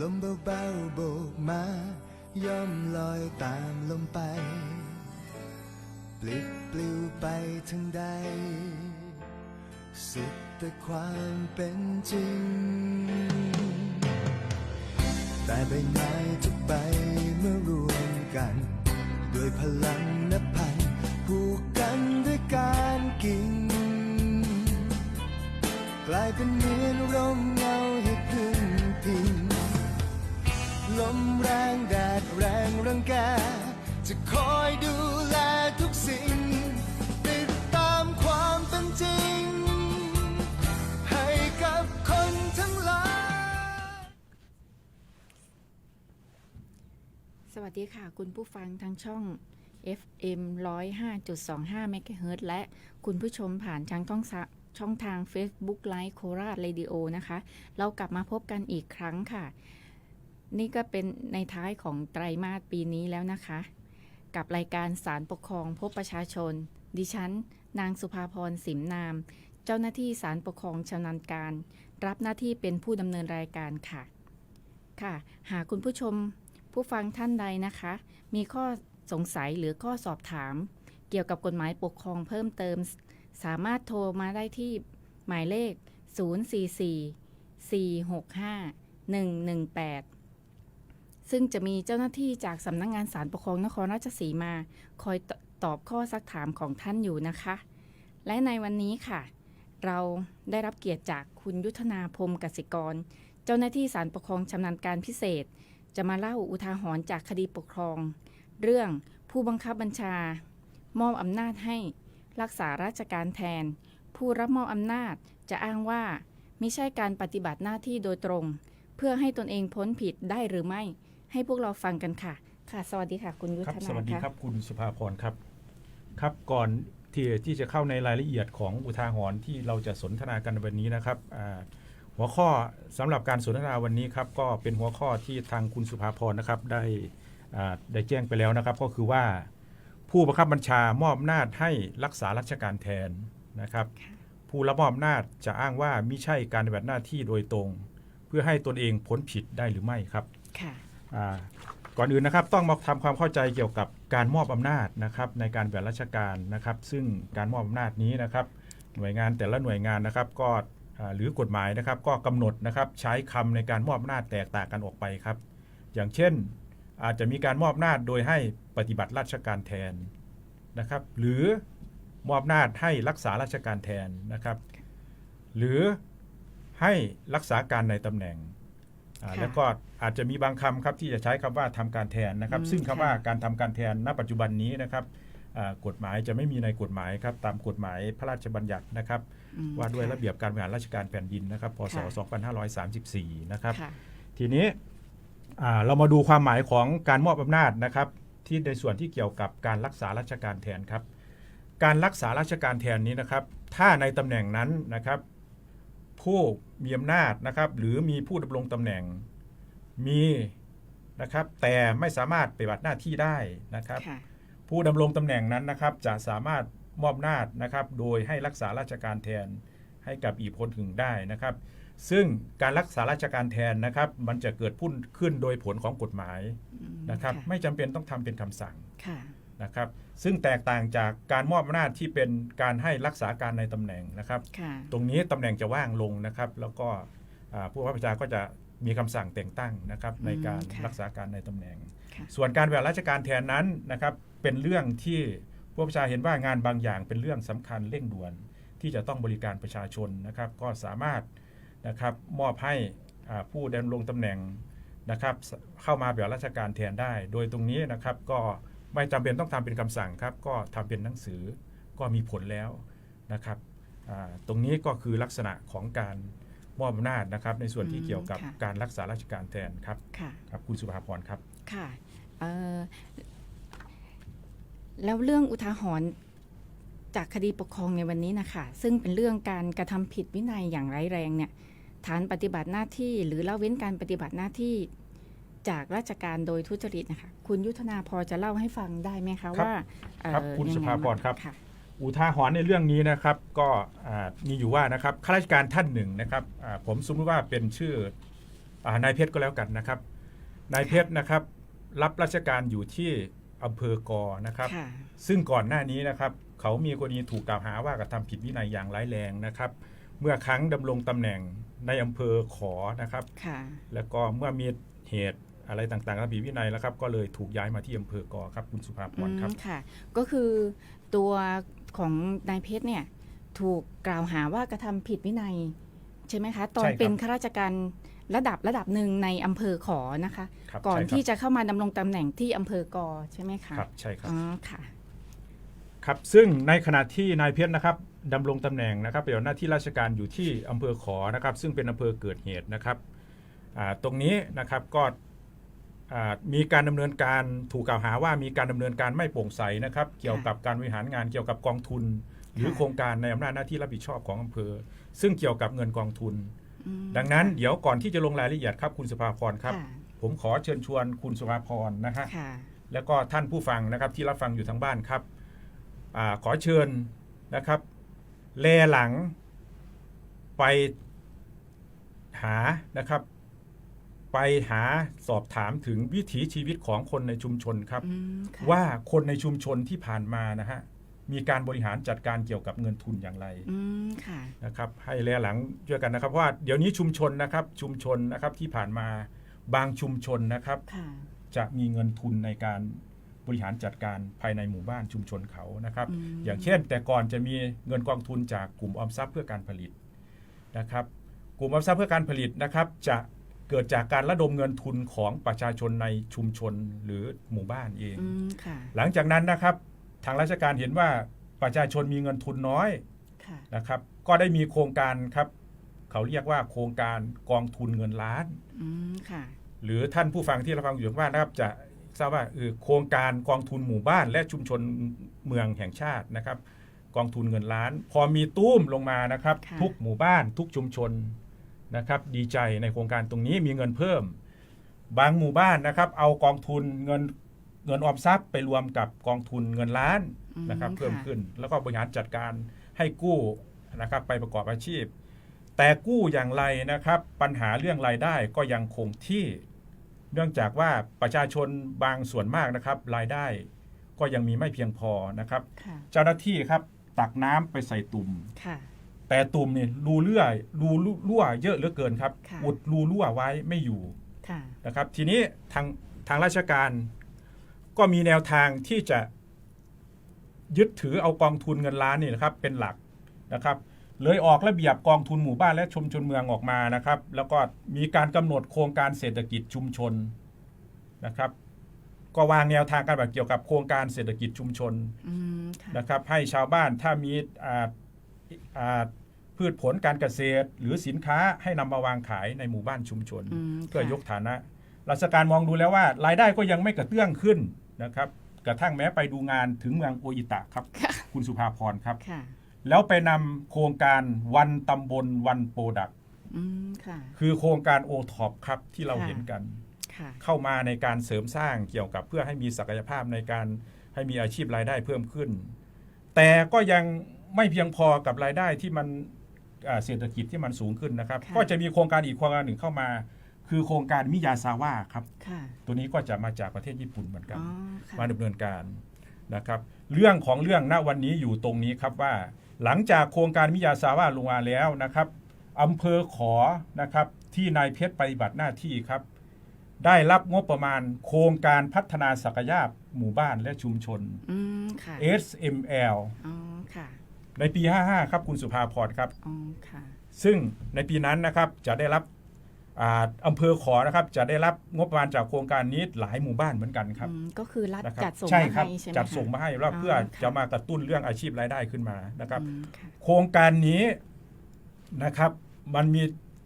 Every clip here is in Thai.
ลมเบาๆโบกมา ย่อมลอยตามลมไปปลิดปลิวไปทั้งใด สุดแต่ความเป็นจริง แต่ใบไม้ทุกใบเมื่อรวมกัน ด้วยพลังนับพันผูกกันด้วยการกิ่ง กลายเป็นเหมือนร่มเงาให้ ลมแรงแดดแรงรังแก จะคอยดูแลทุกสิ่ง ติดตามความเป็นจริง ให้กับคนทั้งหลาย สวัสดีค่ะ คุณผู้ฟังทางช่อง FM 105.25 MHz และคุณผู้ชมผ่านทางช่องสะช่องทาง Facebook Live โคราช Radio นะคะ เรากลับมาพบกันอีกครั้งค่ะ นี่ก็เป็นในท้ายของไตรมาสปีนี้แล้วนะคะ กับรายการสารปกครองพบประชาชน ดิฉัน นางสุภาพรสิมนาม เจ้าหน้าที่สารปกครองชำนาญการ รับหน้าที่เป็นผู้ดำเนินรายการค่ะ ค่ะ หากคุณผู้ชมผู้ฟังท่านใดนะคะ มีข้อสงสัยหรือข้อสอบถาม เกี่ยวกับกฎหมายปกครองเพิ่มเติม สามารถโทรมาได้ที่หมายเลข 044 465 118 ซึ่งจะมีเจ้าหน้าที่จากสำนักงงานสารปกครองนครราชสีมา คอยตตอบข้อซักถามของท่านอยู่นะคะ และในวันนี้ค่ะ เราได้รับเกียรติจากคุณยุทธนาพรมกสิกร เจ้าหน้าที่สารปกครองชำนาญการพิเศษ จะมาเล่าอุทาหรณ์จากคดีปกครอง เรื่องผู้บังคับบัญชา มอบอำนาจให้รักษาราชการแทน ผู้รับมอบอำนาจจะอ้างว่าไม่ใช่การปฏิบัติหน้าที่โดยตรง เพื่อให้ตนเองพ้นผิดได้หรือไม่ ให้พวกเราฟังกันค่ะ ค่ะ สวัสดีค่ะ คุณยุทครับธนาสวัสดีค่ะครับคุณสุภาพรครับ ครับก่อนที่ที่จะเข้าในรายละเอียดของอุทาหรณ์ที่เราจะสนทนากันในวันนี้นะครับอ่าหัวข้อสำหรับการสนทนาวันนี้ครับ ก็เป็นหัวข้อที่ทางคุณสุภาพรนะครับได้อ่าได้แจ้งไปแล้วนะครับ ก็คือว่าผู้บังคับบัญชามอบอำนาจให้รักษาราชการแทนนะครับ ผู้รับมอบอำนาจจะอ้างว่ามิใช่การปฏิบัติหน้าที่โดยตรง เพื่อให้ตนเองพ้นผิดได้หรือไม่ครับค่ะอ่า ก่อนอื่นนะครับต้องมาทำความเข้าใจเกี่ยวกับการมอบอำนาจนะครับในการปฏิบัติราชการนะครับ ซึ่งการมอบอำนาจนี้นะครับ หน่วยงานแต่ละหน่วยงานนะครับก็หรือกฎหมายนะครับ ก็กำหนดนะครับใช้คำในการมอบอำนาจแตกต่างกันออกไปครับ อย่างเช่นอาจจะมีการมอบอำนาจโดยให้ปฏิบัติราชการแทนนะครับ หรือมอบอำนาจให้รักษาราชการแทนนะครับ หรือให้รักษาการในตำแหน่ง อ่าค่ะแล้วก็อาจจะมีบางคำครับที่จะใช้คำว่าทำการแทนนะครับอืมซึ่งคำค่ะว่าการทำการแทนณปัจจุบันนี้นะครับอ่ากฎหมายจะไม่มีในกฎหมายครับตามกฎหมายพระราชบัญญัตินะครับอืมว่าด้วยค่ระเบียบการบริหารราชการแผ่นดินนะครับพศค่ะ2534 นะครับค่ะทีนี้อ่าเรามาดูความหมายของการมอบอำนาจนะครับที่ในส่วนที่เกี่ยวกับการรักษาราชการแทนครับ การรักษาราชการแทนนี้นะครับ ถ้าในตำแหน่งนั้นนะครับ ผู้มีอำนาจนะครับหรือมีผู้ดำรงตำแหน่งมีนะครับแต่ไม่สามารถปฏิบัติหน้าที่ได้นะครับค่ะผู้ดำรงตำแหน่งนั้นนะครับจะสามารถมอบอำนาจนะครับโดยให้รักษาราชการแทนให้กับอีกคนหนึ่งได้นะครับ ซึ่งการรักษาราชการแทนนะครับมันจะเกิดพุ่นขึ้นโดยผลของกฎหมายอืมนะครับค่ะไม่จำเป็นต้องทำเป็นคำสั่งค่ะ นะครับซึ่งแตกต่างจากการมอบอำนาจที่เป็นการให้รักษาการในตำแหน่งนะครับค่ะตรงนี้ตำแหน่งจะว่างลงนะครับ แล้วก็อ่าผู้ว่าราชการก็จะมีคำสั่งแต่งตั้งนะครับในการอืมค่ะรักษาการในตำแหน่งค่ะส่วนการปฏิบัติราชการแทนนั้นนะครับเป็นเรื่องที่ผู้ประชาเห็นว่างานบางอย่างเป็นเรื่องสำคัญเร่งด่วน ที่จะต้องบริการประชาชนนะครับ ก็สามารถนะครับมอบให้อ่าผู้ดำรงตำแหน่งนะครับสเข้ามาปฏิบัติราชการแทนได้ โดยตรงนี้นะครับก็ ไม่จำเป็นต้องทำเป็นคำสั่งครับ ก็ทำเป็นหนังสือก็มีผลแล้วนะครับอ่าตรงนี้ก็คือลักษณะของการมอบอำนาจนะครับ ในส่วนที่อืมเกี่ยวกับค่ะการรักษาราชการแทนครับค่ะครับคุณสุภาพรครับค่ะเอ่อแล้วเรื่องอุทาหรณ์จากคดีปกครองในวันนี้นะคะซึ่งเป็นเรื่องการกระทำผิดวินัยอย่างร้ายแรงเนี่ยฐานปฏิบัติหน้าที่ หรือละเว้นการปฏิบัติหน้าที่ จากราชการโดยทุจริตนะคะคุณยุทธนาพอจะเล่าให้ฟังได้ไหมคะครับว่าเอ่อครับคุณยังไงสุภาพรครับค่ะอุทาหรณ์ในเรื่องนี้นะครับก็อ่ามีอยู่ว่านะครับข้าราชการท่านหนึ่งนะครับอ่าผมสมมติว่าเป็นชื่ออ่านายเพชรก็แล้วกันนะครับนายเพชรนะครับรับราชการอยู่ที่อำเภอกอนะครับ ค่ะ ซึ่งก่อนหน้านี้นะครับ เขามีกรณีถูกกล่าวหาว่ากระทำผิดวินัยอย่างร้ายแรงนะครับ เมื่อครั้งดำรงตำแหน่งในอำเภอขอนะครับ ค่ะ แล้วก็เมื่อมีเหตุ อะไรต่างๆกระผิดวินัยแล้วครับก็เลยถูกย้ายมาที่อำเภอกอครับคุณสุภาพอืรครับมค่ะ ก็คือตัวของนายเพชรเนี่ยถูกกล่าวหาว่ากระทำผิดวินัยใช่ไหมคะ ตอนใช่ครับเป็นข้าราชการระดับระดับหนึ่งในอำเภอขอนะคะครับก่อนใช่ครับที่จะเข้ามาดำรงตำแหน่งที่อำเภอกอใช่ไหมคะครับใช่ครับอ๋อค่ะครับซึ่งในขณะที่นายเพชรนะครับดำรงตำแหน่งนะครับปฏิบัติหน้าที่ราชการอยู่ที่อำเภอขอนะครับ ซึ่งเป็นอำเภอเกิดเหตุนะครับอ่าตรงนี้นะครับก็อ่า มีการดำเนินการถูกกล่าวหาว่ามีการดำเนินการไม่โปร่งใสนะครับ เกี่ยวกับการบริหารงานเกี่ยวกับกองทุน หรือค่ะโครงการในอำนาจหน้าที่รับผิดชอบของอำเภอ ซึ่งเกี่ยวกับเงินกองทุนอืมดังนั้นเดี๋ยวก่อนที่จะลงรายละเอียดครับคุณสุภาพรครับค่ะผมขอเชิญชวนคุณสุภาพรนะฮะค่ะแล้วก็ท่านผู้ฟังนะครับที่รับฟังอยู่ทางบ้านครับอาขอเชิญนะครับ แลหลังไปหานะครับ ไปหาสอบถามถึงวิถีชีวิตของคนในชุมชนครับอืมค่ะว่าคนในชุมชนที่ผ่านมานะฮะมีการบริหารจัดการเกี่ยวกับเงินทุนอย่างไรอืมค่ะนะครับให้แลหลังช่วยกันนะครับเพราะว่าเดี๋ยวนี้ชุมชนนะครับชุมชนนะครับที่ผ่านมาบางชุมชนนะครับค่ะจะมีเงินทุนในการบริหารจัดการภายในหมู่บ้านชุมชนเขานะครับอืมอย่างเช่น แต่ก่อนจะมีเงินกองทุนจากกลุ่มออมทรัพย์เพื่อการผลิตนะครับ กลุ่มออมทรัพย์เพื่อการผลิตนะครับ จะ เกิดจากการระดมเงินทุนของประชาชนในชุมชนหรือหมู่บ้านเอง อืมค่ะหลังจากนั้นนะครับ ทางราชการเห็นว่าประชาชนมีเงินทุนน้อยค่ะ นะครับ ก็ได้มีโครงการครับ เขาเรียกว่าโครงการกองทุนเงินล้าน อืมค่ะ หรือท่านผู้ฟังที่เราฟังอยู่ทางบ้านนะครับ จะทราบว่าเออโครงการกองทุนหมู่บ้าน และชุมชนเมืองแห่งชาตินะครับ กองทุนเงินล้าน พอมีตุ้มลงมานะครับ ค่ะ ทุกหมู่บ้าน ทุกชุมชน นะครับดีใจในโครงการตรงนี้มีเงินเพิ่ม บางหมู่บ้านนะครับเอากองทุนเงินเงินออมทรัพย์ไปรวมกับกองทุนเงินล้านอืมนะครับเพิ่มค่ะขึ้นแล้วก็บริหารจัดการให้กู้นะครับไปประกอบอาชีพ แต่กู้อย่างไรนะครับปัญหาเรื่องรายได้ก็ยังคงที่ เนื่องจากว่าประชาชนบางส่วนมากนะครับ รายได้ก็ยังมีไม่เพียงพอนะครับค่ะเจ้าหน้าที่ครับตักน้ำไปใส่ตุ่มค่ะ แต่ตุ่มนี่รูเลื่อยรูรั่วเยอะเหลือเกินครับ ค่ะ อุดรูรั่วไว้ไม่อยู่ค่ะ นะครับ ทีนี้ทางทางราชการก็มีแนวทางที่จะยึดถือเอากองทุนเงินล้านนี่นะครับ เป็นหลักนะครับ เลยออกระเบียบกองทุนหมู่บ้านและชุมชนเมืองออกมานะครับ แล้วก็มีการกำหนดโครงการเศรษฐกิจชุมชนนะครับ ก็วางแนวทางการแบบเกี่ยวกับโครงการเศรษฐกิจชุมชน อืมค่ะ นะครับให้ชาวบ้านถ้ามีอ่าอ่า พืชผลการเกษตร หรือสินค้าให้นำมาวางขายในหมู่บ้านชุมชน อืมเพื่อค่ะยกฐานะราชการมองดูแล้วว่ารายได้ก็ยังไม่กระเตื้องขึ้นนะครับกระทั่งแม้ไปดูงานถึงเมืองโออิตะครับ ค่ะ คุณสุภาพรครับ ค่ะ แล้วไปนำโครงการวันตำบลวันโปรดักอืม ค่ะ คือโครงการโอท็อปครับที่เราค่ะ เห็นกัน ค่ะ เข้ามาในการเสริมสร้างเกี่ยวกับเพื่อให้มีศักยภาพในการให้มีอาชีพรายได้เพิ่มขึ้น แต่ก็ยัง ไม่เพียงพอกับรายได้ที่มันอ่าเศรษฐกิจที่มันสูงขึ้นนะครับค่ะก็จะมีโครงการอีกโครงการหนึ่งเข้ามา คือโครงการมิยาซาวะครับค่ะตัวนี้ก็จะมาจากประเทศญี่ปุ่นเหมือนกันอ๋อค่ะมาดำเนินการนะครับ เรื่องของเรื่องณวันนี้อยู่ตรงนี้ครับว่า หลังจากโครงการมิยาซาวะลงมาแล้วนะครับอำเภอขอนะครับที่นายเพชรปฏิบัติหน้าที่ครับ ได้รับงบประมาณโครงการพัฒนาศักยภาพหมู่บ้านและชุมชนอืมค่ะ SML อ๋อค่ะ ในปี 55 ครับคุณสุภาพรครับ อ๋อค่ะ ซึ่งในปีนั้นนะครับจะได้รับอ่าอำเภอขอนะครับจะได้รับงบประมาณจากโครงการนี้หลายหมู่บ้านเหมือนกันครับอืมก็คือรัฐนะครับจัดส่งใช่มาครับให้ใช่ไหมจัดคะส่งมาให้แล้วอ๋อเพื่อค่ะจะมากระตุ้นเรื่องอาชีพรายได้ขึ้นมานะครับ อืมค่ะโครงการนี้นะครับมันมี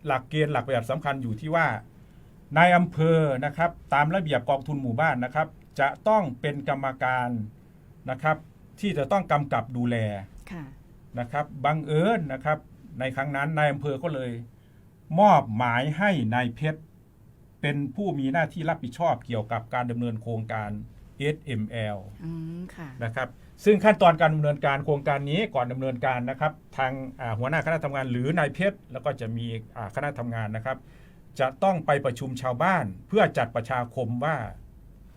หลักเกณฑ์หลักประหยัดสำคัญอยู่ที่ว่านายอำเภอนะครับตามระเบียบกองทุนหมู่บ้านนะครับ จะต้องเป็นกรรมการนะครับที่จะต้องกำกับดูแล ค่ะ นะครับบังเอิญนะครับ ในครั้งนั้นนายอำเภอก็เลย มอบหมายให้นายเพชร เป็นผู้มีหน้าที่รับผิดชอบเกี่ยวกับการดำเนินโครงการ SML อืมค่ะนะครับซึ่งขั้นตอนการดำเนินการโครงการนี้ก่อนดำเนินการนะครับ ทางอ่าหัวหน้าคณะทำงานหรือนายเพชรแล้วก็จะมีอ่าคณะทำงานนะครับ จะต้องไปประชุมชาวบ้านเพื่อจัดประชาคมว่า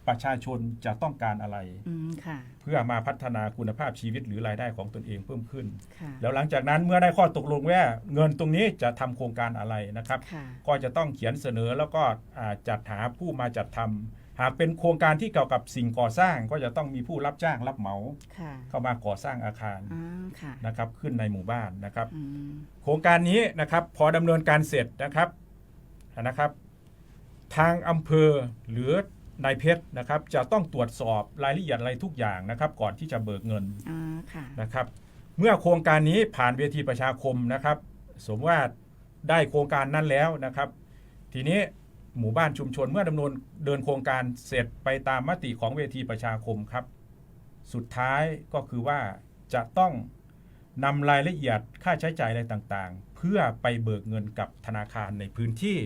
ประชาชนจะต้องการอะไร อืมค่ะ เพื่อมาพัฒนาคุณภาพชีวิตหรือรายได้ของตนเองเพิ่มขึ้น ค่ะ แล้วหลังจากนั้นเมื่อได้ข้อตกลงว่าเงินตรงนี้จะทำโครงการอะไรนะครับ ค่ะ ก็จะต้องเขียนเสนอแล้วก็อ่าจัดหาผู้มาจัดทำหากเป็นโครงการที่เกี่ยวกับสิ่งก่อสร้าง ก็จะต้องมีผู้รับจ้างรับเหมาค่ะเข้ามาก่อสร้างอาคารอ่าค่ะ นะครับขึ้นในหมู่บ้านนะครับ อืม โครงการนี้นะครับพอดำเนินการเสร็จนะครับนะครับ ทางอำเภอหรือ นายเพชรนะครับจะต้องตรวจสอบรายละเอียดอะไรทุกอย่างนะครับ ก่อนที่จะเบิกเงินอ่าค่ะ นะครับ เมื่อโครงการนี้ผ่านเวทีประชาคมนะครับ สมมติว่าได้โครงการนั้นแล้วนะครับ ทีนี้หมู่บ้านชุมชนเมื่อดำเนินเดินโครงการเสร็จไปตามมติของเวทีประชาคมครับ สุดท้ายก็คือว่าจะต้องนำรายละเอียดค่าใช้จ่ายอะไรต่างๆ เพื่อไปเบิกเงินกับธนาคารในพื้นที่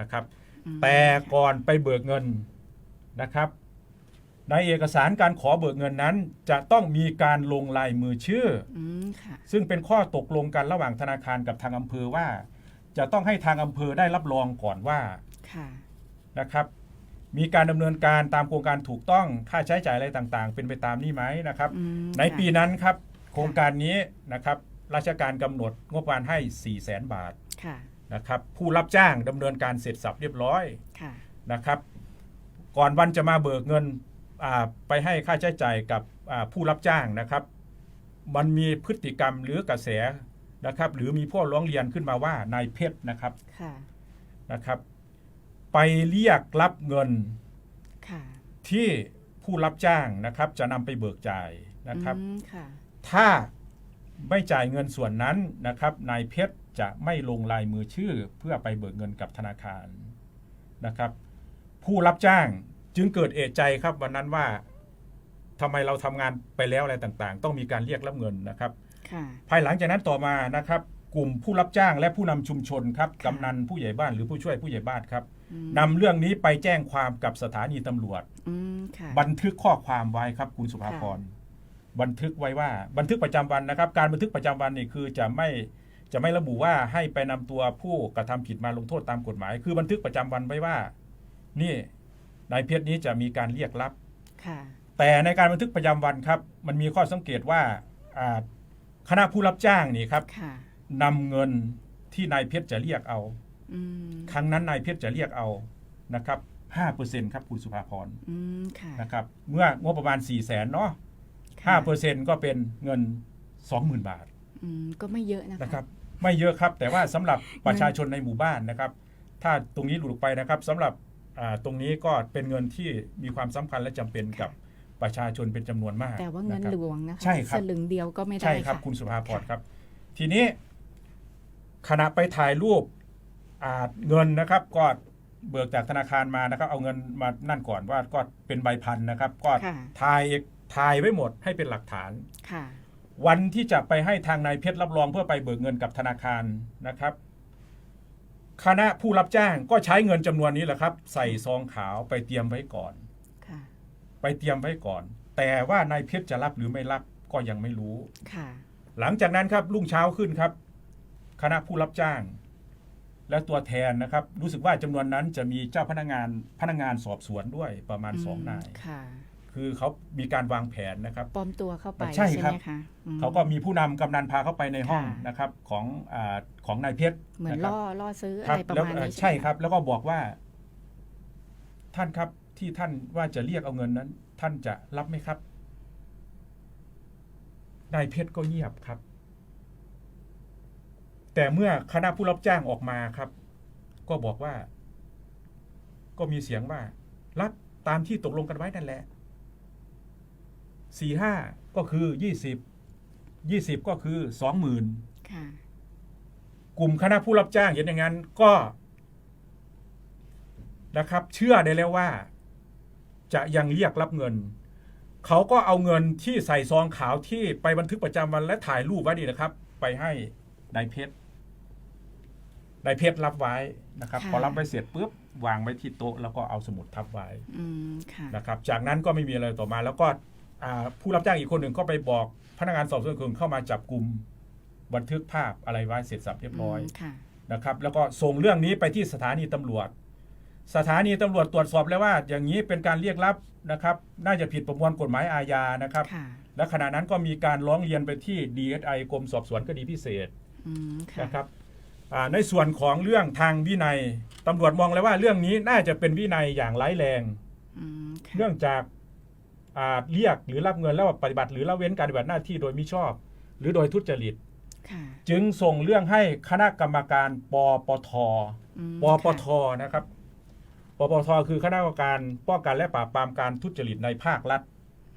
นะครับอืม แต่ก่อนไปเบิกเงินนะครับ ในเอกสารการขอเบิกเงินนั้น จะต้องมีการลงลายมือชื่ออืมค่ะซึ่งเป็นข้อตกลงกันระหว่างธนาคารกับทางอำเภอว่า จะต้องให้ทางอำเภอได้รับรองก่อนว่าค่ะนะครับ มีการดำเนินการตามโครงการถูกต้องค่าใช้จ่ายอะไรต่างๆ เป็นไปตามนี้ไหมนะครับอืมในค่ะปีนั้นครับ โครงการนี้นะครับ ราชการกำหนดงบประมาณให้4 0 0แสนบาทค่ะ นะครับผู้รับจ้างดำเนินการเสร็จสับเรียบร้อยค่ะนะครับ ก่อนวันจะมาเบิกเงินอ่าไปให้ค่าใช้จ่ายกับอ่าผู้รับจ้างนะครับ มันมีพฤติกรรมหรือกระแสนะครับ หรือมีผู้ร้องเรียนขึ้นมาว่านายเพชรนะครับค่ะนะครับ ไปเรียกรับเงินค่ะที่ผู้รับจ้างนะครับ จะนำไปเบิกจ่ายนะครับอืมค่ะถ้าไม่จ่ายเงินส่วนนั้นนะครับนายเพชร จะไม่ลงลายมือชื่อเพื่อไปเบิกเงินกับธนาคารนะครับ ผู้รับจ้างจึงเกิดเอะใจครับวันนั้นว่าทำไมเราทำงานไปแล้วอะไรต่างๆ ต้องมีการเรียกรับเงินนะครับค่ะภายหลังจากนั้นต่อมานะครับ กลุ่มผู้รับจ้างและผู้นำชุมชนครับค่ะกำนันผู้ใหญ่บ้านหรือผู้ช่วยผู้ใหญ่บ้านครับอืมนำเรื่องนี้ไปแจ้งความกับสถานีตำรวจอืมค่ะบันทึกข้อความไว้ครับคุณสุภาพรบันทึกไว้ว่า บันทึกประจำวันนะครับ การบันทึกประจำวันนี่คือจะไม่ จะไม่ระบุว่าให้ไปนำตัวผู้กระทำผิดมาลงโทษตามกฎหมาย คือบันทึกประจำวันไว้ว่า นี่นายเพชรนี้จะมีการเรียกรับค่ะแต่ในการบันทึกประจำวันครับ มันมีข้อสังเกตว่าอ่าคณะผู้รับจ้างนี่ครับค่ะนำเงินที่นายเพชรจะเรียกเอาอืมครั้งนั้นนายเพชรจะเรียกเอานะครับ5%ครับคุณสุภาพรอืมค่ะนะครับ เมื่องบประมาณ4 0 0แสนเนาะค่ะ5เปอร์เซ็นต์ก็เป็นเงิน20,000บาทอืมก็ไม่เยอะนะคะนะครับ ไม่เยอะครับ แต่ว่าสำหรับประชาชนในหมู่บ้านนะครับ ถ้าตรงนี้หลุดออกไปนะครับสำหรับอ่าตรงนี้ก็เป็นเงินที่มีความสำคัญและจำเป็นกับประชาชนเป็นจำนวนมาก แต่ว่าเงินนะครับหลวงนะคะใช่ครับสลึงเดียวก็ไม่ได้ใช่ครับะคุณสุภาพรค่ะครับ ทีนี้ขณะไปถ่ายรูปอ่าเงินนะครับก็เบิกจากธนาคารมานะครับ เอาเงินมานั่นก่อนว่าก็เป็นใบพันนะครับ ก็ค่ะถ่ายถ่ายไว้หมดให้เป็นหลักฐานค่ะ วันที่จะไปให้ทางนายเพชรรับรองเพื่อไปเบิกเงินกับธนาคารนะครับ คณะผู้รับจ้างก็ใช้เงินจำนวนนี้แหละครับ ใส่ซองขาวไปเตรียมไว้ก่อนค่ะไปเตรียมไว้ก่อน แต่ว่านายเพชรจะรับหรือไม่รับก็ยังไม่รู้ค่ะ หลังจากนั้นครับรุ่งเช้าขึ้นครับ คณะผู้รับจ้าง และตัวแทนนะครับ รู้สึกว่าจำนวนนั้นจะมีเจ้าพนักงานพนักงานสอบสวนด้วยประมาณสองนายค่ะ คือเขามีการวางแผนนะครับ ปลอมตัวเข้าไปใช่ครับไหมคะอืม เขาก็มีผู้นำกำนันพาเข้าไปในห้องค่ะ นะครับของอาของนายเพชรเหมือนะคล่รับอล่อซื้อคอะรับไรประแล้วมาณเอ่อนี้ใช่ไหมะ ครับ แล้วก็บอกว่า ท่านครับที่ท่านว่าจะเรียกเอาเงินนั้น ท่านจะรับไหมครับนายเพชรก็เงียบครับ แต่เมื่อคณะผู้รับจ้างออกมาครับ ก็บอกว่า ก็มีเสียงว่า รับตามที่ตกลงกันไว้นั่นแหละ สี่ห้าก็คือยี่สิบยี่สิบก็คือสองหมื่นค่ะ กลุ่มคณะผู้รับจ้างเห็นอย่างนั้นก็นะครับ เชื่อได้แล้วว่า จะยังเรียกรับเงิน เขาก็เอาเงินที่ใส่ซองขาวที่ไปบันทึกประจำวันและถ่ายรูปไว้ดีนะครับ ไปให้นายเพชรนายเพชรรับไว้นะครับค่ะพอรับไปเสร็จปุ๊บวางไว้ที่โต๊ะแล้วก็เอาสมุดทับไว้อืมค่ะนะครับ จากนั้นก็ไม่มีอะไรต่อมาแล้วก็อ่า ผู้รับจ้างอีกคนหนึ่งก็ไปบอกพนักงานสอบสวนคนเข้ามาจับกลุ่มบันทึกภาพอะไรไว้เสร็จสับเรียบร้อยมค่ะนะครับ แล้วก็ส่งเรื่องนี้ไปที่สถานีตำรวจ สถานีตำรวจตรวจสอบแล้วว่า อย่างนี้เป็นการเรียกรับนะครับ น่าจะผิดประมวลกฎหมายอาญานะครับค่ะและขณะนั้นก็มีการร้องเรียนไปที่ DSI กรมสอบสวนคดีพิเศษอืมค่ะนะครับอ่าในส่วนของเรื่องทางวินัยตำรวจมองเลยว่าเรื่องนี้น่าจะเป็นวินัยอย่างร้ายแรงอืมค่ะเนื่องจากอ่า เรียกหรือรับเงินแล้วปฏิบัติ หรือละเว้นการปฏิบัติหน้าที่โดยมิชอบ หรือโดยทุจริตค่ะจึงส่งเรื่องให้คณะกรรมการปปทอืมปปทนะครับปปทคือคณะกรรมการป้องกันและปราบปรามการทุจริตในภาครัฐ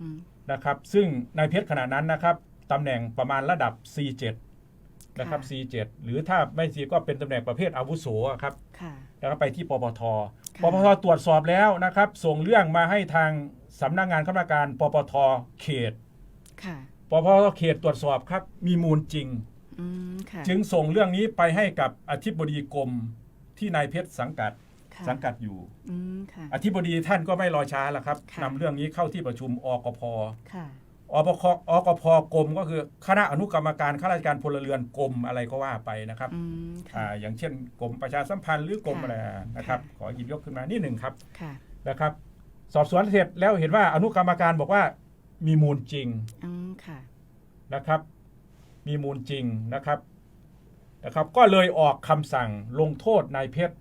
อืมนะครับ ซึ่งนายเพชรขณะนั้นนะครับตำแหน่งประมาณระดับ C7 นะครับ C7 หรือถ้าไม่ C ก็เป็นตำแหน่งประเภทอาวุโสอะครับค่ะแล้วก็ไปที่ปปทค่ะปปทตรวจสอบแล้วนะครับ ส่งเรื่องมาให้ทาง สำนักงานคณะกรรมการปปทเขตค่ะปปทเขตตรวจสอบครับ มีมูลจริง อืมค่ะจึงส่งเรื่องนี้ไปให้กับอธิบดีกรมที่นายเพชรสังกัดค่ะสังกัดอยู่ อืมค่ะ อธิบดีท่านก็ไม่รอช้าแล้วครับค่ะ นำเรื่องนี้เข้าที่ประชุมอกพค่ะอปคอกพกรมก็คือคณะอนุกรรมการข้าราชการพลเรือนกรมอะไรก็ว่าไปนะครับอืมค่ะ อ่าอย่างเช่นกรมประชาสัมพันธ์หรือกรมค่ะอะไรนะครับค่ะขอหยิบยกขึ้นมานิดหนึ่งครับ ค่ะ นะครับ สอบสวนเสร็จแล้วเห็นว่าอนุกรรมการบอกว่ามีมูลจริงอืมค่ะ นะครับ มีมูลจริงนะครับนะครับ ก็เลยออกคำสั่งลงโทษนายเพชร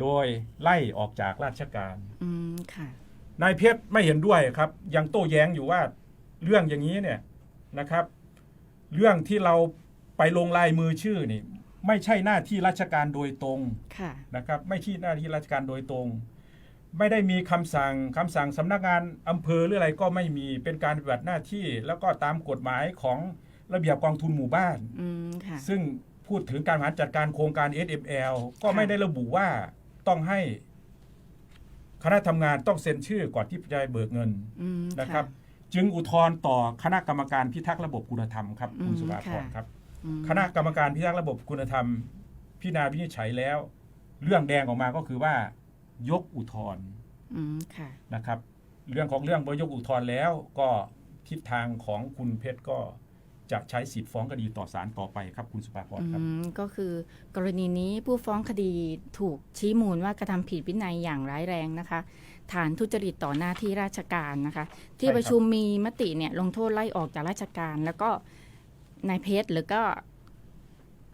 โดยไล่ออกจากราชการอืมค่ะ นายเพชรไม่เห็นด้วยครับ ยังโต้แย้งอยู่ว่าเรื่องอย่างนี้เนี่ยนะครับ เรื่องที่เราไปลงลายมือชื่อนี่ ไม่ใช่หน้าที่ราชการโดยตรงค่ะ นะครับ ไม่ใช่หน้าที่ราชการโดยตรง ไม่ได้มีคำสั่งคำสั่งสำนักงานอำเภอหรืออะไรก็ไม่มีเป็นการปฏิบัติหน้าที่ แล้วก็ตามกฎหมายของระเบียบกองทุนหมู่บ้านอืมค่ะซึ่งพูดถึงการบริหารจัดการโครงการ SML ก็ค่ะไม่ได้ระบุว่าต้องให้คณะทำงานต้องเซ็นชื่อก่อนที่จะเบิกเงินอืมนะครับ จึงอุทธรณ์ต่อคณะกรรมการพิทักษ์ระบบคุณธรรมครับคุณอืมสุภาพรค่ะครับอืมคณะกรรมการพิทักษ์ระบบคุณธรรม พิจารณาวินิจฉัยแล้ว เรื่องแดงออกมาก็คือว่า ยกอุทธรณ์อืมค่ะนะครับ เรื่องของเรื่องเมื่อยกอุทธรณ์แล้วก็ทิศทางของคุณเพชรก็จะใช้สิทธิ์ฟ้องคดีต่อศาลต่อไปครับคุณสุภาพรครับอืมก็คือกรณีนี้ผู้ฟ้องคดีถูกชี้มูลว่ากระทำผิดวินัยอย่างร้ายแรงนะคะ ฐานทุจริตต่อหน้าที่ราชการนะคะ ที่ใช่ครับประชุมมีมติเนี่ยลงโทษไล่ออกจากราชการ แล้วก็นายเพชรหรือก็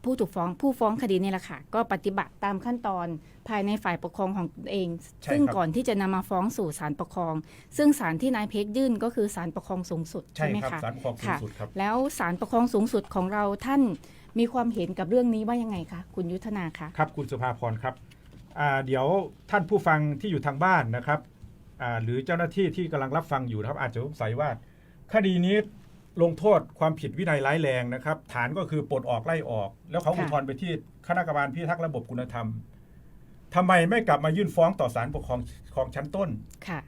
ผู้ถูกฟ้องผู้ฟ้องคดีนี่แหละค่ะ ก็ปฏิบัติตามขั้นตอนภายในฝ่ายปกครองของตนเอง ใช่ซึ่งครับ ก่อนที่จะนำมาฟ้องสู่ศาลปกครอง ซึ่งศาลที่นายเพชรยื่นก็คือศาลปกครองสูงสุดใช่ใช่ไหมครับคะศาลปกครองสูงสุดครับ แล้วศาลปกครองสูงสุดของเราท่านมีความเห็นกับเรื่องนี้ว่ายังไงคะคุณยุทธนาคะ ครับคุณสุภาพรครับอ่าเดี๋ยวท่านผู้ฟังที่อยู่ทางบ้านนะครับอ่าหรือเจ้าหน้าที่ที่กำลังรับฟังอยู่นะครับอาจจะสงสัยว่า คดีนี้ ลงโทษความผิดวินัยร้ายแรงนะครับ ฐานก็คือปลดออกไล่ออก แล้วเขาค่ะอุทธรณ์ไปที่คณะกรรมการพิทักษ์ระบบคุณธรรมทำไมไม่กลับมายื่นฟ้องต่อศาลปกครองของชั้นต้นค่ะ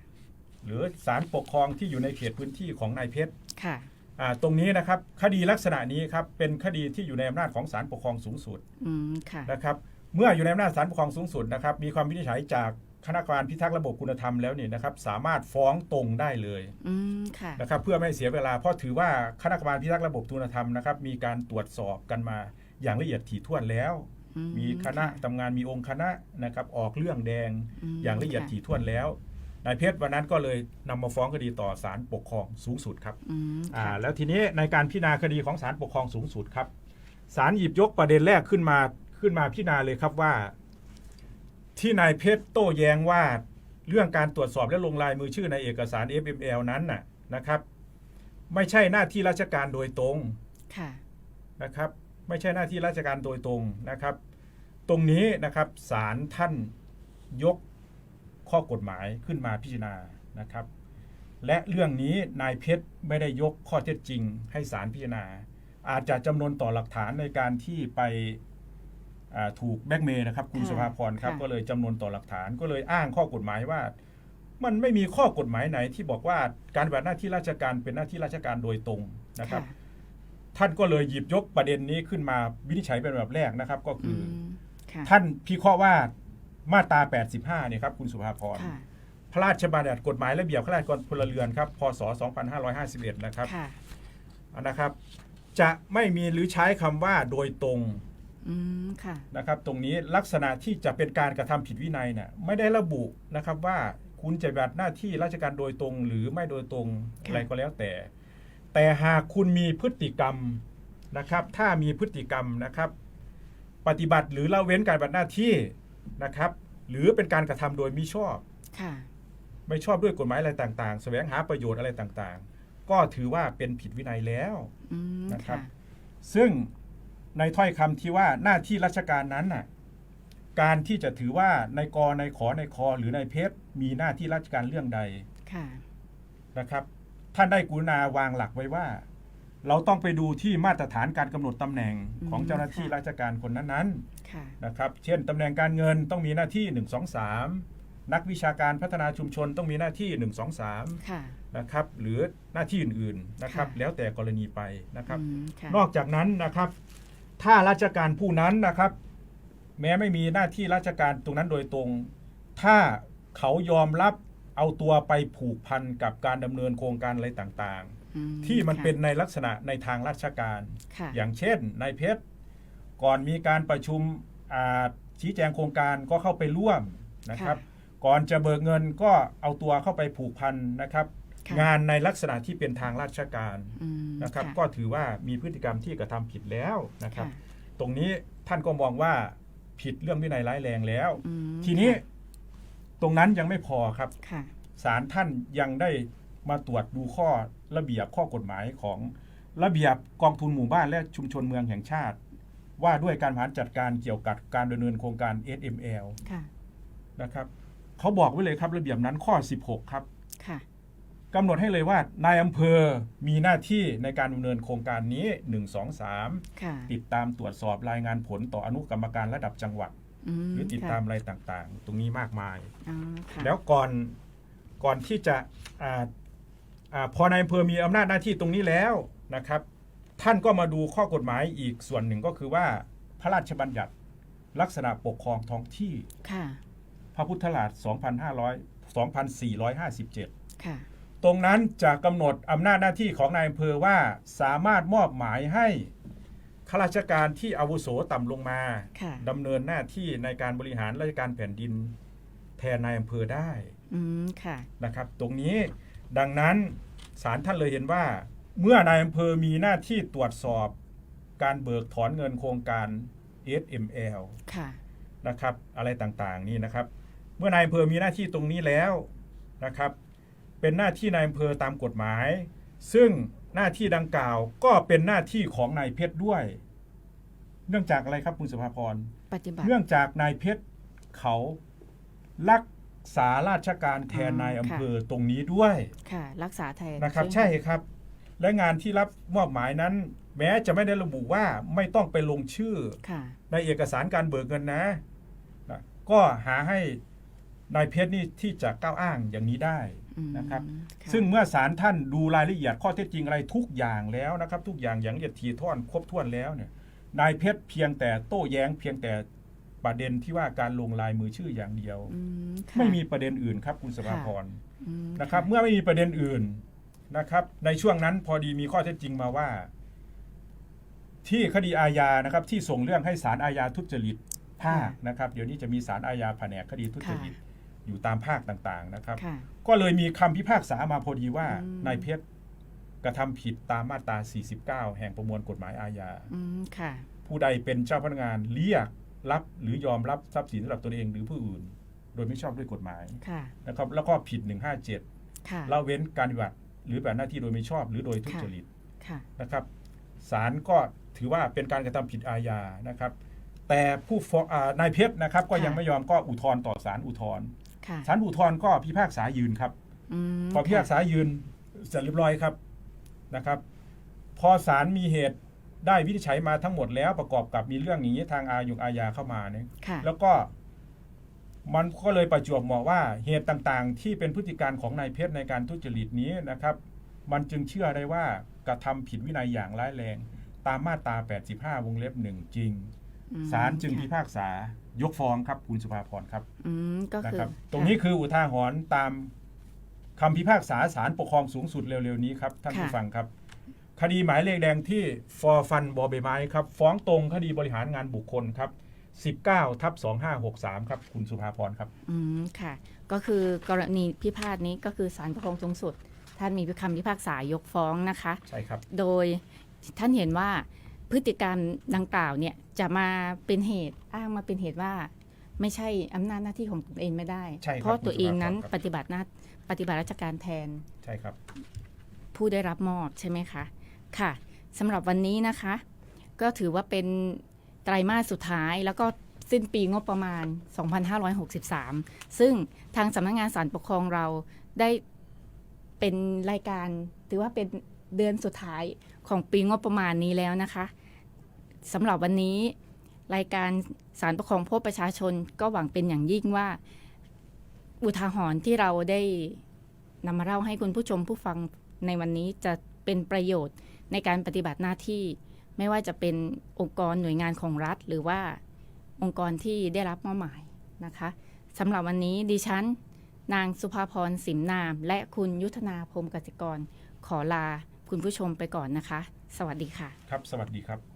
หรือศาลปกครองที่อยู่ในเขตพื้นที่ของนายเพชรค่ะอ่าตรงนี้นะครับคดีลักษณะนี้ครับเป็นคดีที่อยู่ในอำนาจของศาลปกครองสูงสุดอืมค่ะนะครับ เมื่ออยู่ในอำนาจศาลปกครองสูงสุดนะครับ มีความวินิจฉัยจาก คณะกรรมการพิทักษ์ระบบคุณธรรมแล้วเนี่ยนะครับสามารถฟ้องตรงได้เลยอืมค่ะนะครับเพื่อไม่ให้เสียเวลาเพราะถือว่าคณะกรรมการพิทักษ์ระบบคุณธรรมนะครับมีการตรวจสอบกันมาอย่างละเอียดถี่ถ้วนแล้ว อืมีคณะทำงานมีองค์คณะนะครับออกเรื่องแดงมอย่างละเอียดค่ถี่ถ้วนแล้วนายเพชรวันนั้นก็เลยนำมาฟ้องคดีต่อศาลปกครองสูงสุดครับ อืมอ่าค่ะแล้วทีนี้ในการพิจารณาคดีของศาลปกครองสูงสุดครับศาลหยิบยกประเด็นแรกขึ้นมาขึ้นมาพิจารณาเลยครับว่า ที่นายเพชรโต้แย้งว่าเรื่องการตรวจสอบและลงลายมือชื่อในเอกสาร FML นั้นน่ะนะครับ ไม่ใช่หน้าที่ราชการโดยตรงค่ะนะครับ ไม่ใช่หน้าที่ราชการโดยตรงนะครับ ตรงนี้นะครับศาลท่านยกข้อกฎหมายขึ้นมาพิจารณานะครับ และเรื่องนี้นายเพชรไม่ได้ยกข้อเท็จจริง ให้ศาลพิจารณา อาจจะจำนวนต่อหลักฐานในการที่ไปอ่า ถูกแบล็กเมย์นะครับคุณค่ะสุภาพรครับค่ะก็เลยจำนวนต่อหลักฐานก็เลยอ้างข้อกฎหมายว่า มันไม่มีข้อกฎหมายไหนที่บอกว่าการปฏิบัติหน้าที่ราชการเป็นหน้าที่ราชการโดยตรงนะครับค่ะท่านก็เลยหยิบยกประเด็นนี้ขึ้นมาวินิจฉัยเป็นแบบแรกนะครับ ก็อืคืออมค่ะท่านพิเคราะห์ว่ามาตรา 85 เนี่ยครับคุณสุภาพรค่ะพระราชบัญญัติกฎหมายระเบียบข้าราชการพลเรือนครับพศ 2551 นะครับค่ะนะครับ จะไม่มีหรือใช้คำว่าโดยตรง อืมค่ะ นะครับตรงนี้ลักษณะที่จะเป็นการกระทำผิดวินัยเนี่ยไม่ได้ระบุนะครับว่าคุณจะปฏิบัติหน้าที่ราชการโดยตรง หรือไม่โดยตรงค่ะ อะไรก็แล้วแต่ แต่หากคุณมีพฤติกรรมนะครับ ถ้ามีพฤติกรรมนะครับ ปฏิบัติหรือละเว้นการปฏิบัติหน้าที่นะครับ หรือเป็นการกระทำโดยมิชอบ ค่ะ ไม่ชอบด้วยกฎหมายอะไรต่างๆ แสวงหาประโยชน์อะไรต่างๆ ก็ถือว่าเป็นผิดวินัยแล้ว อืมนะครับ ค่ะ ซึ่ง ในถ้อยคำที่ว่าหน้าที่ราชการนั้นน่ะการที่จะถือว่าในกในขอในคอหรือในเพชรมีหน้าที่ราชการเรื่องใดค่ะนะครับ ท่านได้กรุณาวางหลักไว้ว่า เราต้องไปดูที่มาตรฐานการกำหนดตำแหน่งอืมของเจ้าหน้าที่ค่ะราชการคนนั้นค่ะๆนะครับ เช่นตำแหน่งการเงินต้องมีหน้าที่ 1 2 3 นักวิชาการพัฒนาชุมชนต้องมีหน้าที่ 1 2 3ค่ะนะครับหรือหน้าที่อื่นๆนะครับค่ะแล้วแต่กรณีไปนะครับอืมค่ะนอกจากนั้นนะครับ ถ้าราชการผู้นั้นนะครับ แม้ไม่มีหน้าที่ราชการตรงนั้นโดยตรง ถ้าเขายอมรับเอาตัวไปผูกพันกับการดำเนินโครงการอะไรต่างอืๆที่มันค่ะเป็นในลักษณะในทางราชการค่ะอย่างเช่นนายเพชรก่อนมีการประชุมอ่าชี้แจงโครงการก็เข้าไปร่วมนะครับ ก่อนจะเบิกเงินก็เอาตัวเข้าไปผูกพันนะครับค่ะ งานในลักษณะที่เป็นทางราชการอืมนะครับค่ะก็ถือว่ามีพฤติกรรมที่กระทำผิดแล้วนะครับค่ะตรงนี้ท่านก็มองว่าผิดเรื่องวินัยร้ายแรงแล้วอืมทีนี้ค่ะตรงนั้นยังไม่พอครับค่ะศาลท่านยังได้มาตรวจดูข้อระเบียบข้อกฎหมายของระเบียบกองทุนหมู่บ้านและชุมชนเมืองแห่งชาติ ว่าด้วยการบริหารจัดการเกี่ยวกับการดำเนินโครงการ SML ค่ะนะครับเขาบอกไว้เลยครับระเบียบนั้นข้อ 16 ครับค่ะ กำหนดให้เลยว่านายอำเภอมีหน้าที่ในการดำเนินโครงการนี้ 1 2 3ค่ะติดตามตรวจสอบรายงานผลต่ออนุกรรมการระดับจังหวัด มหรือติดค่ะตามอะไรต่างๆ ตรงนี้มากมาย อ๋อค่ะแล้วก่อนก่อนที่จะอาอาพอนายอำเภอมีอำนาจหน้าที่ตรงนี้แล้วนะครับ ท่านก็มาดูข้อกฎหมายอีกส่วนหนึ่งก็คือว่าพระราชบัญญัติลักษณะปกครองท้องที่ค่ะพระพุทธศักราช 2500 2457 ค่ะ ตรงนั้นจะกำหนดอำนาจหน้าที่ของนายอำเภอว่าสามารถมอบหมายให้ข้าราชการที่อาวุโสต่ำลงมาค่ะดำเนินหน้าที่ในการบริหารราชการแผ่นดินแทนนายอำเภอได้อืมค่ะนะครับ ตรงนี้ดังนั้นศาลท่านเลยเห็นว่า เมื่อนายอำเภอมีหน้าที่ตรวจสอบการเบิกถอนเงินโครงการ SML ค่ะนะครับ อะไรต่างๆนี่นะครับ เมื่อนายอำเภอมีหน้าที่ตรงนี้แล้วนะครับ เป็นหน้าที่นายอำเภอตามกฎหมาย ซึ่งหน้าที่ดังกล่าวก็เป็นหน้าที่ของนายเพชรด้วย เนื่องจากอะไรครับคุณสุภาพรปฏิบัติ เนื่องจากนายเพชรเขารักษาราชการแทนอ๋อนายอำค่ะเภอตรงนี้ด้วยค่ะ รักษาแทนนะครับไหมใช่ครับ และงานที่รับมอบหมายนั้น แม้จะไม่ได้ระบุว่าไม่ต้องไปลงชื่อค่ะในเอกสารการเบิกเงินนะนะก็หาให้ นายเพชรนี่ที่จะก้าวอ้างอย่างนี้ได้อืมนะครับค่ะซึ่งเมื่อศาลท่านดูรายละเอียดข้อเท็จจริงอะไรทุกอย่างแล้วนะครับ ทุกอย่างอย่างละเอียดทีท่อนครบถ้วนแล้วเนี่ยนายเพชรเพียงแต่โต้แย้งเพียงแต่ประเด็นที่ว่าการลงลายมือชื่ออย่างเดียวอืมค่ะไม่มีประเด็นอื่นครับคุณสภาพรอืมนะครับ เมื่อไม่มีประเด็นอื่นนะครับ ในช่วงนั้นพอดีมีข้อเท็จจริงมาว่า ที่คดีอาญานะครับ ที่ส่งเรื่องให้ศาลอาญาทุจริตภาคนะครับ เดี๋ยวนี้จะมีศาลอาญาแผนกคดีทุจริต อยู่ตามภาคต่างๆนะครับ ค่ะ ก็เลยมีคำพิพากษามาพอดีว่าอืม นายเพชรกระทำผิดตามมาตรา 49 แห่งประมวลกฎหมายอาญา อืมค่ะ ผู้ใดเป็นเจ้าพนักงานเรียกรับหรือยอมรับทรัพย์สินสำหรับตนเองหรือผู้อื่น โดยไม่ชอบด้วยกฎหมายค่ะ นะครับแล้วก็ผิด 157ค่ะ ละเว้นการปฏิบัติหรือแบบหน้าที่โดยไม่ชอบ หรือโดยทุจริตค่ะ นะครับศาลก็ถือว่าเป็นการกระทำผิดอาญานะครับ แต่ผู้ฟ้องอานายเพชรนะครับก็ยังค่ะ ไม่ยอมก็อุทธรณ์ต่อศาลอุทธรณ์ ค่ะศาลอุทธรณ์ก็พิพากษายืนครับอืมพอพิพากค่ะษายืนเสร็จเรียบร้อยครับนะครับ พอศาลมีเหตุได้วินิจฉัยมาทั้งหมดแล้วประกอบกับมีเรื่องอย่างนี้ทางอาญงอาญาเข้ามาเนี่ย ค่ะ แล้วก็มันก็เลยประจวบเหมาะว่าเหตุต่างๆ ที่เป็นพฤติการของนายเพชรในการทุจริตนี้นะครับ มันจึงเชื่อได้ว่ากระทำผิดวินัยอย่างร้ายแรง ตามมาตรา 85 วงเล็บหนึ่งจริง อืมศาลจึงค่ะพิพากษายกฟ้องครับคุณสุภาพรครับอืมก็นะคือครับ ตรงนี้คืออุทาหรณ์ตามคำพิพากษาศาลปกครองสูงสุดเร็วๆนี้ครับท่านผู้ฟังครับ คดีหมายเลขแดงที่ฟอร์ฟันบอใบไม้ครับฟ้องตรงคดีบริหารงานบุคคลครับ 19ทับ2563 ครับคุณสุภาพรครับ อืมค่ะ ก็คือกรณีพิพาทนี้ก็คือศาลปกครองสูงสุด ท่านมีคำพิพากษายกฟ้องนะคะ ใช่ครับ โดยท่านเห็นว่า พฤติกรรมดังกล่าวเนี่ยจะมาเป็นเหตุอ้างมาเป็นเหตุว่า ไม่ใช่อำนาจหน้าที่ของตนเองไม่ได้ ใช่ครับเพราะตัวเองนั้นคุณสุภาพรครับ ปฏิบัติหน้าปฏิบัติราชการแทน ใช่ครับ ผู้ได้รับมอบใช่ไหมคะค่ะสำหรับวันนี้นะคะ ก็ถือว่าเป็นไตรมาสสุดท้ายแล้วก็สิ้นปีงบประมาณ 2563 ซึ่งทางสำนักงานศาลปกครองเราได้เป็นรายการ ถือว่าเป็นเดือนสุดท้าย ของปีงบประมาณนี้แล้วนะคะสำหรับวันนี้รายการศาลปกครองพบประชาชนก็หวังเป็นอย่างยิ่งว่า อุทาหรณ์ที่เราได้นำมาเล่าให้คุณผู้ชมผู้ฟังในวันนี้จะเป็นประโยชน์ในการปฏิบัติหน้าที่ ไม่ว่าจะเป็นองค์กรหน่วยงานของรัฐ หรือว่าองค์กรที่ได้รับมอบหมายนะคะสำหรับวันนี้ดิฉัน นางสุภาพรสิมนาม และคุณยุทธนาพรมกสิกรขอลา คุณผู้ชมไปก่อนนะคะ สวัสดีค่ะ ครับ สวัสดีครับ